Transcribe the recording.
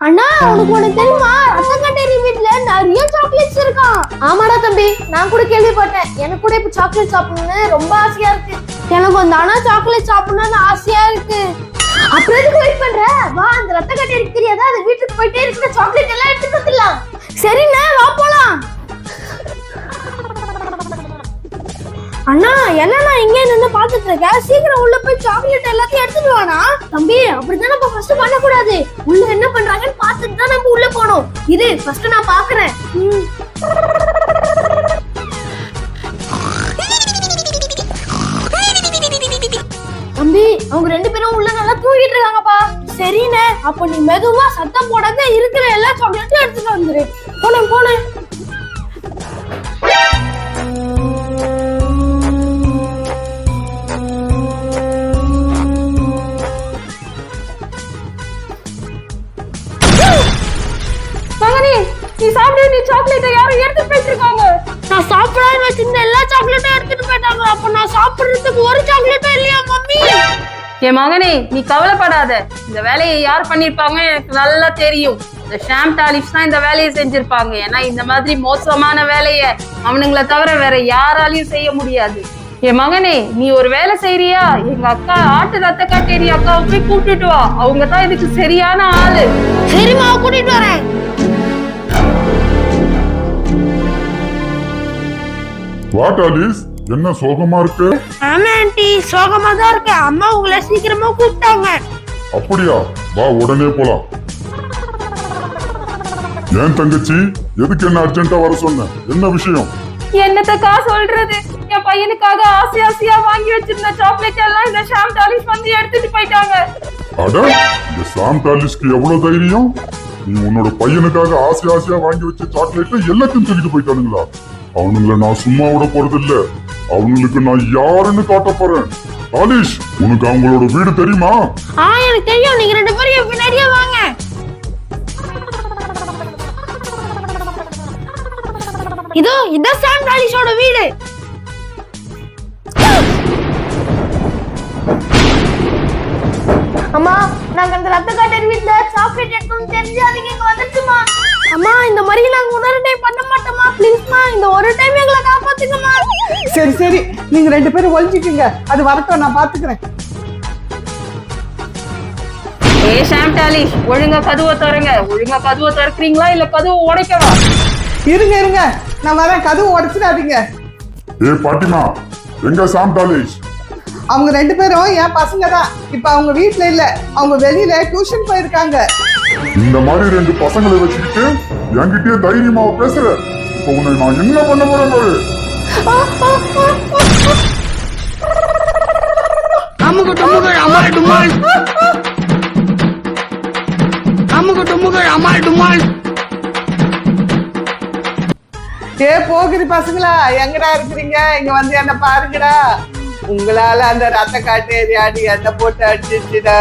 அண்ணா உனக்கு ஒண்ணு தெரியுமா? ரத்தக்கட்டேரி வீட்ல நிறைய சாக்லேட்ஸ் இருக்கான் ஆமாடா தம்பி நான் கூட கேள்விப்பட்டேன். எனக்கு கூட இப்ப சாக்லேட் சாப்பிடணும்னு ரொம்ப ஆசையா இருக்கு. எனக்கு வந்து ஆனா சாக்லேட் சாப்பிடணும்னு ஆசையா இருக்கு. அப்புறம் எதுக்கு வெயிட் பண்ற? வா அந்த ரத்த கட்டேரிக்கு தெரியாதா? அது வீட்டுக்கு போயிட்டே இருக்கிற சாக்லேட் எல்லாம் எடுத்து வந்துடலாம் சரிண்ணே வா போலாம். அண்ணா என்னண்ணா இங்கே நின்னு பாத்துட்டு இருக்க? சீக்கிரம் உள்ள போய் சாக்லேட் எல்லாத்தையும் எடுத்துட்டு வானா தம்பி அப்படிதான் நம்ம ஃபர்ஸ்ட் பண்ண கூடாது உள்ள என்ன பண்றாங்கன்னு பார்த்துட்டு தான் நம்ம உள்ள போகணும். இது ஃபர்ஸ்ட் நான் பாக்குறேன் ம். தம்பி அவங்க ரெண்டு பேரும் உள்ள நல்லா தூங்கிட்டு இருக்காங்கப்பா. சரிண்ணே அப்ப நீ மெதுவா சத்தம் போடாத இருக்கிற எல்லா சாக்லேட்டும் எடுத்துட்டு வந்துரு. நீ சாப்பிடு நீ சாக்லேட்டை யாரும் எடுத்து போயிட்டு இருக்காங்க நான் சாப்பிடாம வச்சிருந்த எல்லா சாக்லேட்டும் எடுத்துட்டு போயிட்டாங்க. அப்ப நான் சாப்பிடுறதுக்கு ஒரு சாக்லேட்டும் இல்லையா மம்மி? என் மகனே நீ கவலைப்படாத. இந்த வேலையை யார் பண்ணிருப்பாங்க எனக்கு நல்லா தெரியும். இந்த ஷாம் டாலிப்ஸ் தான் இந்த வேலையை செஞ்சிருப்பாங்க. ஏன்னா இந்த மாதிரி மோசமான வேலையை அவனுங்களை தவிர வேற யாராலையும் செய்ய முடியாது. என் மகனே நீ ஒரு வேலை செய்யறியா எங்க அக்கா ஆட்டு ரத்த காட்டேரி அக்காவை போய் கூப்பிட்டுட்டு வா. அவங்க தான் இதுக்கு சரியான ஆளு. சரிம்மா கூட்டிட்டு வரேன். வாட் ஆலிஸ் என்ன சோகமா இருக்கு? ஆமா ஆண்டி. சோகமா தான் இருக்கேன் அம்மா உங்களை சீக்கிரமா கூப்பிட்டாங்க. அப்படியா? வா உடனே போலாம். ஏன் தங்கச்சி? எதுக்கு என்ன அர்ஜென்ட்டா வர சொன்ன? என்ன விஷயம்? என்னத்தக்கா சொல்றது? என் பையனுக்காக ஆசை ஆசையா வாங்கி வச்சிருந்த சாக்லேட் எல்லாம் இந்த ஷாம் டாலிஸ் வந்து எடுத்துட்டு போயிட்டாங்க. அட இந்த சாம் டாலிஸ்க்கு எவ்வளவு தைரியம்? நீ உன்னோட பையனுக்காக ஆசை ஆசையா வாங்கி வச்ச சாக்லேட்டை எல்லாத்தையும் தூக்கிட்டு போயிட்டானுங்களா? அவனுங்கள நான் சும்மா விட போறது இல்ல அவங்களுக்கு நான் யாருன்னு காட்ட போறேன். டாலிஷ் உனக்கு அவங்களோட வீடு தெரியுமா? ஆ எனக்கு தெரியும். நீங்க ரெண்டு பேரும் பின்னாடியே வாங்க. இதோ இதான் சாம் டாலிஷோட வீடு. அம்மா நாங்க அந்த ரத்த காட்டர் வீட்ல சாக்லேட் எடுக்கணும் தெரிஞ்சாதீங்க இங்க வந்துருச்சுமா அம்மா இந்த மாதிரி நாங்க டைம் பண்ண ப்ளீஸ்மா இந்த ஒரு டைம் எங்களை காப்பாத்துங்கம்மா சரி சரி. நீங்க ரெண்டு பேரும் ஒழிஞ்சுக்குங்க அது வரட்டும் நான் பாத்துக்கிறேன். ஏ ஷாம் டாலிஷ் ஒழுங்கா கதவை திறங்க. ஒழுங்கா கதவை திறக்கிறீங்களா இல்ல கதவை உடைக்கவா? இருங்க இருங்க. நான் வரேன். கதவு உடைச்சிடாதீங்க. ஏ பாட்டிமா எங்க சாம் டாலிஷ் அவங்க ரெண்டு பேரும் என் பசங்க தான். இப்ப அவங்க வீட்ல இல்ல. அவங்க வெளியில டியூஷன் போயிருக்காங்க. இந்த மாதிரி ரெண்டு பசங்களை வச்சுக்கிட்டு என்கிட்டயே தைரியமா பேசுற. இப்ப உன்னை நான் என்ன பண்ண போறேன் அமுகு டுமுகள் அமால் டுமால் அமுகு டுமுகள் அமால் டுமால் ஏ போகுது பசங்களா எங்கடா இருக்கிறீங்க? இங்க வந்து என்ன பாருங்கடா. உங்களால அந்த ரத்த காட்டேரி அடி என்ன போட்டு அடிச்சிச்சுடா.